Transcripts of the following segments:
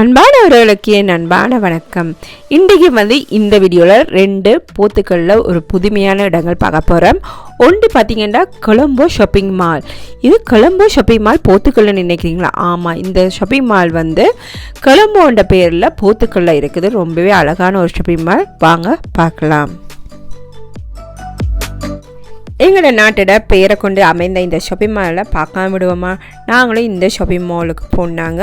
அன்பானவர்களுக்கு என் அன்பான வணக்கம். இன்றைக்கு வந்து இந்த வீடியோவில் ரெண்டு போத்துக்களில் ஒரு புதுமையான இடங்கள் பார்க்க போகிறோம் ஒன்று பார்த்தீங்கன்னா கொலம்போ ஷாப்பிங் மால். இது கொலம்போ ஷாப்பிங் மால் போத்துக்கல்னு நினைக்கிறீங்களா? ஆமாம் இந்த ஷாப்பிங் மால் வந்து கொலம்போன்ற பேரில் போத்துக்கல்ல இருக்குது. ரொம்பவே அழகான ஒரு ஷாப்பிங் மால். வாங்க பார்க்கலாம். எங்களோட நாட்டோட பெயரை கொண்டு அமைந்த இந்த ஷாப்பிங் மாலில் பார்க்காம விடுவோமா? நாங்களும் இந்த ஷாப்பிங் மாலுக்கு போனாங்க.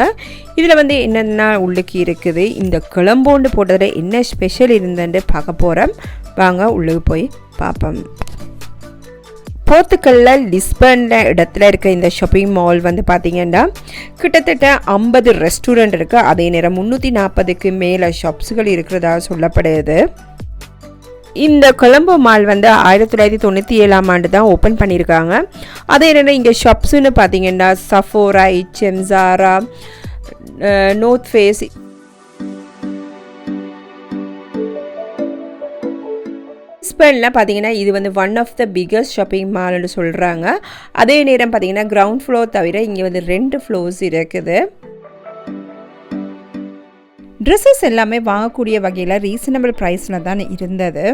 இதில் வந்து என்னென்ன உள்ளுக்கு இருக்குது? இந்த குழம்போண்டு போட்டதில் என்ன ஸ்பெஷல் இருந்ததுன்னு பார்க்க போகிறோம் வாங்க உள்ளுக்கு போய் பார்ப்போம். போர்த்துக்கல்ல லிஸ்பன்ல இடத்துல இருக்க இந்த ஷாப்பிங் மால் வந்து பார்த்தீங்கன்னா கிட்டத்தட்ட ஐம்பது ரெஸ்டாரண்ட் இருக்குது அதே நேரம் முந்நூற்றி நாற்பதுக்கு மேலே ஷாப்ஸுகள் இருக்கிறதா சொல்லப்படுது. இந்த கொலம்போ மால் வந்து ஆயிரத்தி தொள்ளாயிரத்தி தொண்ணூற்றி ஏழாம் ஆண்டு தான் ஓப்பன் பண்ணியிருக்காங்க. அதே என்னென்னா இங்கே ஷாப்ஸுன்னு பார்த்தீங்கன்னா சஃபோரா இச்எம் ஜாரா நோத் ஃபேஸ் பிரிஸ்பனில் பார்த்தீங்கன்னா இது வந்து one of the biggest shopping மால்னு சொல்கிறாங்க அதே நேரம் பார்த்தீங்கன்னா கிரவுண்ட் ஃப்ளோர் தவிர இங்கே வந்து ரெண்டு ஃப்ளோர்ஸ் இருக்குது. ட்ரெஸ்ஸஸ் எல்லாமே வாங்கக்கூடிய வகையில் ரீசனபிள் ப்ரைஸில் தான் இருந்தது.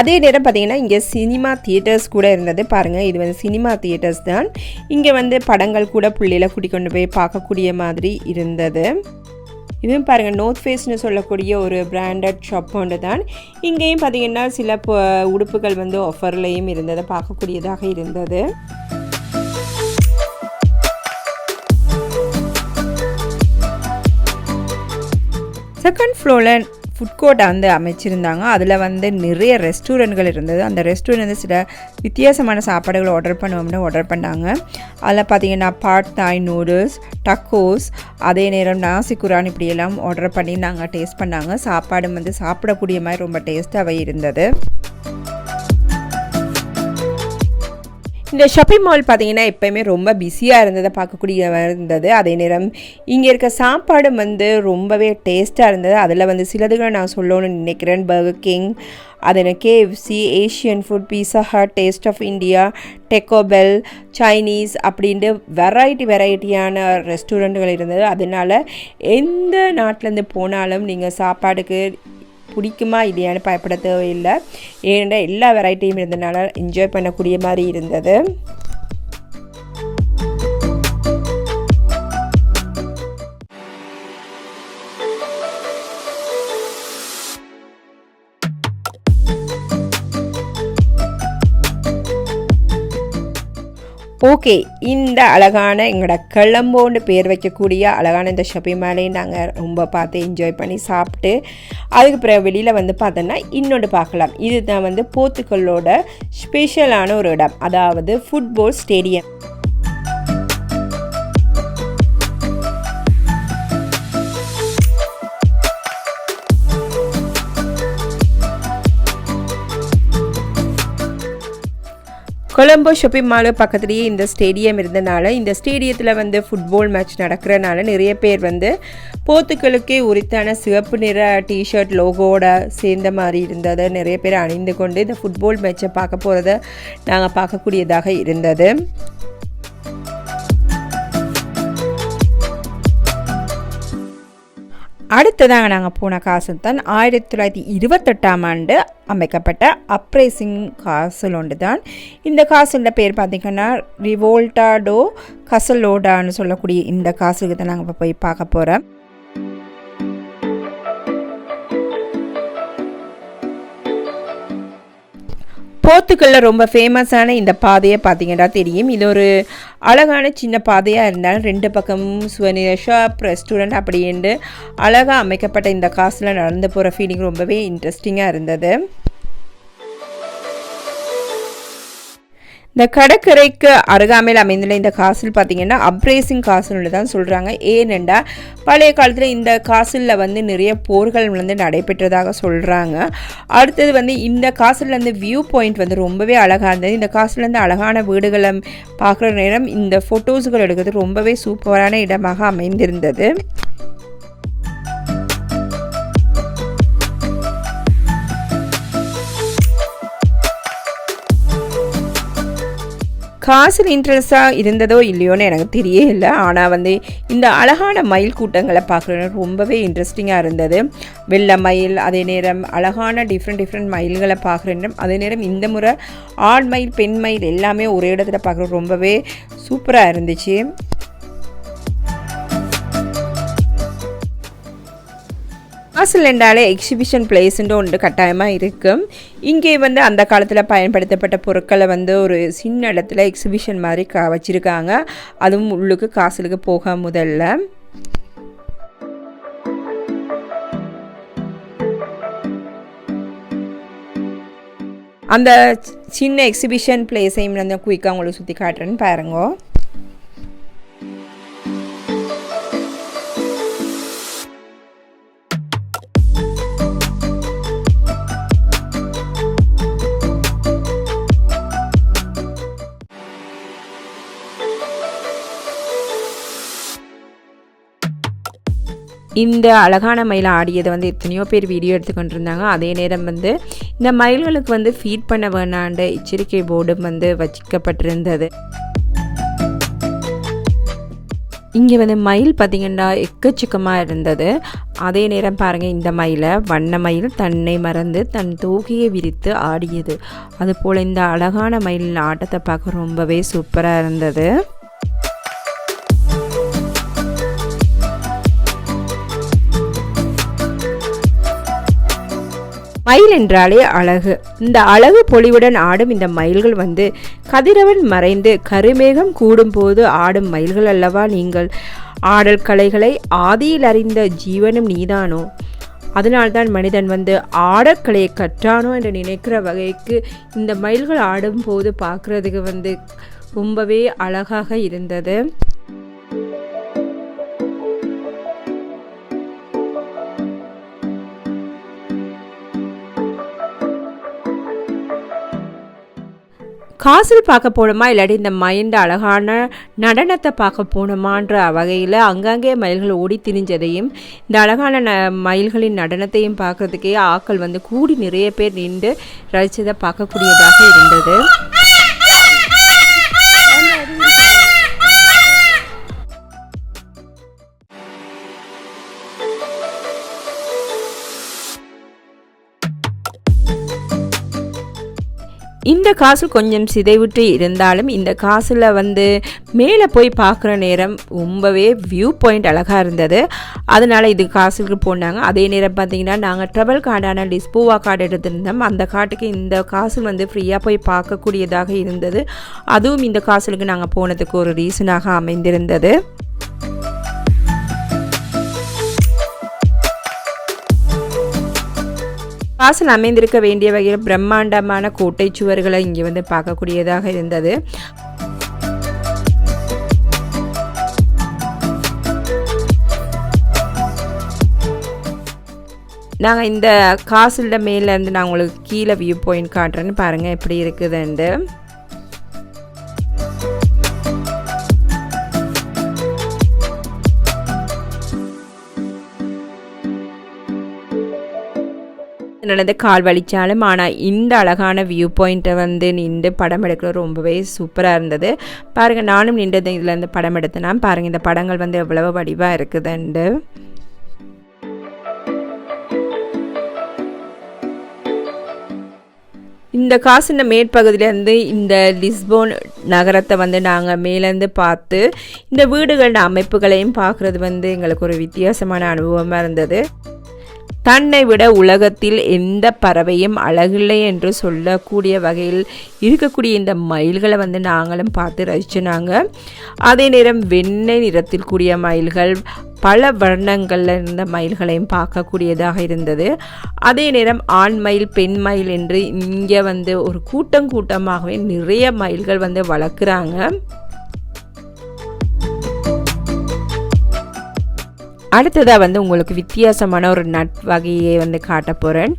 அதே நேரம் பார்த்தீங்கன்னா இங்கே சினிமா தியேட்டர்ஸ் கூட இருந்தது. பாருங்கள் இது வந்து சினிமா தியேட்டர்ஸ் தான். இங்கே வந்து படங்கள் கூட பிள்ளையில கூட்டிக்கொண்டு போய் பார்க்கக்கூடிய மாதிரி இருந்தது. இதுவும் பாருங்கள் நோர்த் ஃபேஸ்னு சொல்லக்கூடிய ஒரு பிராண்டட் ஷாப் ஒன்று தான். இங்கேயும் பார்த்தீங்கன்னா சில ப- உடுப்புகள் வந்து ஆஃபர்லேயும் இருந்தது பார்க்கக்கூடியதாக இருந்தது. செகண்ட் ஃப்ளோரில் ஃபுட் கோர்ட் வந்து அமைச்சிருந்தாங்க. அதில் வந்து நிறைய ரெஸ்டாரண்ட்கள் இருந்தது. அந்த ரெஸ்டாரண்ட் வந்து சில வித்தியாசமான சாப்பாடுகளை ஆர்டர் பண்ணுவோம்னு ஆர்டர் பண்ணாங்க. அதில் பார்த்தீங்கன்னா பாட் தாய் நூடுல்ஸ் டக்கோஸ் அதே நேரம் நாசி குரான் இப்படியெல்லாம் ஆர்டர் பண்ணி நாங்கள் டேஸ்ட் பண்ணாங்க. சாப்பாடும் வந்து சாப்பிடக்கூடிய மாதிரி ரொம்ப டேஸ்ட்டாகவே இருந்தது. இந்த ஷாப்பிங் மால் பார்த்தீங்கன்னா எப்போயுமே ரொம்ப பிஸியாக இருந்ததை பார்க்கக்கூடிய இருந்தது. அதே நேரம் இங்கே இருக்க சாப்பாடு வந்து ரொம்பவே டேஸ்ட்டாக இருந்தது. அதில் வந்து சிலதுகளை நான் சொல்லணும்னு நினைக்கிறேன். பர்கர் கிங் அது KFC Asian food pizza hut taste of India Taco Bell Chinese அப்படின்ட்டு வெரைட்டி வெரைட்டியான ரெஸ்டாரண்ட்டுகள் இருந்தது. அதனால் எந்த நாட்டிலேருந்து போனாலும் நீங்கள் சாப்பாடுக்கு பிடிக்குமா இல்லையான்னு பயப்பட தேவையில்லை. ஏனென்றால் எல்லா வெரைட்டியும் இருந்தனால என்ஜாய் பண்ணக்கூடிய மாதிரி இருந்தது. ஓகே இந்த அழகான எங்களோட கிளம்போன்னு பேர் வைக்கக்கூடிய அழகான இந்த ஷாப்பிங் மாலையும் நாங்கள் ரொம்ப பார்த்து என்ஜாய் பண்ணி சாப்பிட்டு அதுக்கு பிறகு வெளியில் வந்து பார்த்தோன்னா இன்னொன்று பார்க்கலாம். இதுதான் வந்து போர்த்துக்கல்லோட ஸ்பெஷலான ஒரு இடம். அதாவது football stadium Colombo shopping mall பக்கத்துலேயே இந்த ஸ்டேடியம் இருந்தனால இந்த ஸ்டேடியத்தில் வந்து ஃபுட்பால் மேட்ச் நடக்கிறனால நிறைய பேர் வந்து போத்துக்களுக்கே உரித்தான சிவப்பு நிற டிஷர்ட் லோகோட சேர்ந்த மாதிரி இருந்தது. நிறைய பேர் அணிந்து கொண்டு இந்த ஃபுட்பால் மேட்சை பார்க்க போகிறத நாங்கள் பார்க்கக்கூடியதாக இருந்தது. அடுத்ததாக நாங்கள் போன காசு தான் ஆயிரத்தி தொள்ளாயிரத்தி இருபத்தெட்டாம் ஆண்டு அமைக்கப்பட்ட அப்ரைசிங் காசல் ஒன்று தான். இந்த காசுல பேர் பார்த்திங்கன்னா ரிவோல்டாடோ கசலோடான்னு சொல்லக்கூடிய இந்த காசுக்கு தான் நாங்கள் இப்போ போய் பார்க்க போகிறோம் போர்த்துக்கல்ல ரொம்ப ஃபேமஸான இந்த பாதையை பார்த்தீங்கன்னா தெரியும். இது ஒரு அழகான சின்ன பாதையாக இருந்தாலும் ரெண்டு பக்கமும் சுவனிர ஷாப் ரெஸ்டாரண்ட் அப்படின்ட்டு அழகாக அமைக்கப்பட்ட இந்த காசில் நடந்து போகிற ஃபீலிங் ரொம்பவே இன்ட்ரெஸ்டிங்காக இருந்தது. இந்த கடற்கரைக்கு அருகாமையில் அமைந்துள்ள இந்த காசில் பார்த்தீங்கன்னா அப்ரேசிங் காசுன்னு தான் சொல்கிறாங்க ஏனெண்டா பழைய காலத்தில் இந்த காசிலில் வந்து நிறைய போர்கள் வந்து நடைபெற்றதாக சொல்கிறாங்க அடுத்தது வந்து இந்த காசுலேருந்து வியூ பாயிண்ட் வந்து ரொம்பவே அழகாக இருந்தது. இந்த காசுலேருந்து அழகான வீடுகளை பார்க்குற நேரம் இந்த ஃபோட்டோஸுகள் எடுக்கிறது ரொம்பவே சூப்பரான இடமாக அமைந்திருந்தது. காசில் இன்ட்ரெஸ்ட்டாக இருந்ததோ இல்லையோன்னு எனக்கு தெரியல. ஆனால் வந்து இந்த அழகான மயில் கூட்டங்களை பார்க்குறது ரொம்பவே இன்ட்ரெஸ்டிங்காக இருந்தது. வெள்ளை மயில் அதே நேரம் அழகான டிஃப்ரெண்ட் டிஃப்ரெண்ட் மயில்களை பார்க்குற நேரம் அதே நேரம் இந்த முறை ஆண் மயில் பெண் மயில் எல்லாமே ஒரே இடத்துல பார்க்குறது ரொம்பவே சூப்பராக இருந்துச்சு. வாசல் என்றாலே எக்ஸிபிஷன் பிளேஸ்ன்ற ஒன்று கட்டாயமாக இருக்கும். இங்கே வந்து அந்த காலத்தில் பயன்படுத்தப்பட்ட பொருட்களை வந்து ஒரு சின்ன இடத்துல எக்ஸிபிஷன் மாதிரி கா வச்சுருக்காங்க. அதுவும் உள்ளுக்கு காசலுக்கு போக முதல்ல. அந்த சின்ன எக்ஸிபிஷன் பிளேஸையும் வந்து குயிக்காக உங்களுக்கு சுற்றி காட்டுறேன்னு பாருங்கோ. இந்த அழகான மயில் ஆடியதை வந்து எத்தனையோ பேர் வீடியோ எடுத்துக்கொண்டு இருந்தாங்க அதே நேரம் வந்து இந்த மயில்களுக்கு வந்து ஃபீட் பண்ண வேணாண்ட எச்சரிக்கை போர்டும் வந்து வச்சிக்கப்பட்டிருந்தது. இங்கே வந்து மயில் பார்த்திங்கன்னா எக்கச்சக்கமாக இருந்தது. அதே நேரம் பாருங்கள் இந்த மயிலை வண்ண மயில் தன்னை மறந்து தன் தூகியை விரித்து ஆடியது. அதுபோல் இந்த அழகான மயில் ஆட்டத்தை பார்க்க ரொம்பவே சூப்பராக இருந்தது. மயில் என்றாலே அழகு. இந்த அழகு பொலிவுடன் ஆடும் இந்த மயில்கள் வந்து கதிரவன் மறைந்து கருமேகம் கூடும்போது ஆடும் மயில்கள் அல்லவா நீங்கள்? ஆடல் கலைகளை ஆதியில் அறிந்த ஜீவனும் நீதானோ? அதனால்தான் மனிதன் வந்து ஆடற்கலையை கற்றானோ என்று நினைக்கிற வகைக்கு இந்த மயில்கள் ஆடும்போது பார்க்குறதுக்கு வந்து ரொம்பவே அழகாக இருந்தது. காசில் பார்க்க போனோமா? இல்லாட்டி இந்த மைண்ட் அழகான நடனத்தை பார்க்க போனோமான்ற வகையில் அங்கங்கே மயில்கள் ஓடி திரிஞ்சதையும் இந்த அழகான ந மயில்களின் நடனத்தையும் பார்க்குறதுக்கே ஆக்கள் வந்து கூடி நிறைய பேர் நின்று ரசித்ததை பார்க்கக்கூடியதாக இருந்தது. இந்த காசு கொஞ்சம் சிதைவிட்டு இருந்தாலும் இந்த காசில் வந்து மேலே போய் பார்க்குற நேரம் ரொம்பவே வியூ பாயிண்ட் அழகாக இருந்தது. அதனால் இது காசுக்கு போனாங்க. அதே நேரம் பார்த்தீங்கன்னா நாங்கள் ட்ரவல் கார்டான டிஸ்போவா கார்டு எடுத்திருந்தோம். அந்த காட்டுக்கு இந்த காசு வந்து ஃப்ரீயாக போய் பார்க்கக்கூடியதாக இருந்தது. அதுவும் இந்த காசுக்கு நாங்கள் போனதுக்கு ஒரு ரீசனாக அமைந்திருந்தது. வாசல் அமைந்திருக்க வேண்டிய வகையில் பிரம்மாண்டமான கோட்டை சுவர்களை இங்கே வந்து பார்க்கக்கூடியதாக இருந்தது. நாங்கள் இந்த காசில் மேலேருந்து நான் உங்களுக்கு கீழே வியூ பாயிண்ட் காட்டுறேன்னு பாருங்கள் எப்படி இருக்குதுன்ட்டு. நடந்த கால் வலிச்சாலும் ஆனால் இந்த அழகான வியூ பாயிண்ட்டை வந்து நின்று படம் எடுக்கிற ரொம்பவே சூப்பராக இருந்தது. பாருங்கள் நானும் நின்றது இதில் இருந்து படம் எடுத்தேன்னா பாருங்கள் இந்த படங்கள் வந்து எவ்வளவு வடிவாக இருக்குதுண்டு இந்த காசின மேற்பகுதியிலேருந்து இந்த லிஸ்போன் நகரத்தை வந்து நாங்கள் மேலேருந்து பார்த்து இந்த வீடுகளோட அமைப்புகளையும் பார்க்குறது வந்து எங்களுக்கு ஒரு வித்தியாசமான அனுபவமாக இருந்தது. தன்னை விட உலகத்தில் எந்த பறவையும் அழகில்லை என்று சொல்லக்கூடிய வகையில் இருக்கக்கூடிய இந்த மயில்களை வந்து நாங்களும் பார்த்து ரசிச்சுனாங்க அதே நேரம் வெண்ணெய் நிறத்தில் கூடிய மயில்கள் பல வர்ணங்களில் இருந்த மயில்களையும் பார்க்கக்கூடியதாக இருந்தது. அதே நேரம் ஆண் மயில் பெண் மயில் என்று இங்கே வந்து ஒரு கூட்டம் கூட்டமாகவே நிறைய மயில்கள் வந்து வளர்க்குறாங்க. அடுத்ததாக வந்து உங்களுக்கு வித்தியாசமான ஒரு நட் வகையை வந்து காட்ட போகிறேன்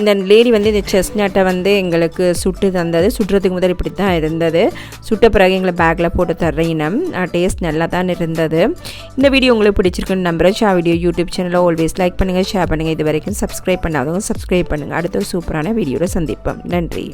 இந்த லேடி வந்து இந்த செஸ் நட்டை வந்து எங்களுக்கு சுட்டு தந்தது. சுட்டுறதுக்கு முதல் இப்படி தான் இருந்தது. சுட்ட பிறகு எங்களை பேக்கில் போட்டு தர்ற இனம். டேஸ்ட் நல்லா தான் இருந்தது. இந்த வீடியோ உங்களுக்கு பிடிச்சிருக்குன்னு நம்புகிறேன் ஷா வீடியோ யூடியூப் சேனலில் ஆல்வேஸ் லைக் பண்ணுங்கள் ஷேர் பண்ணுங்கள் இது வரைக்கும் சப்ஸ்கிரைப் பண்ணாதவங்க சப்ஸ்கிரைப் பண்ணுங்கள் அடுத்த சூப்பரான வீடியோவில் சந்திப்போம். நன்றி.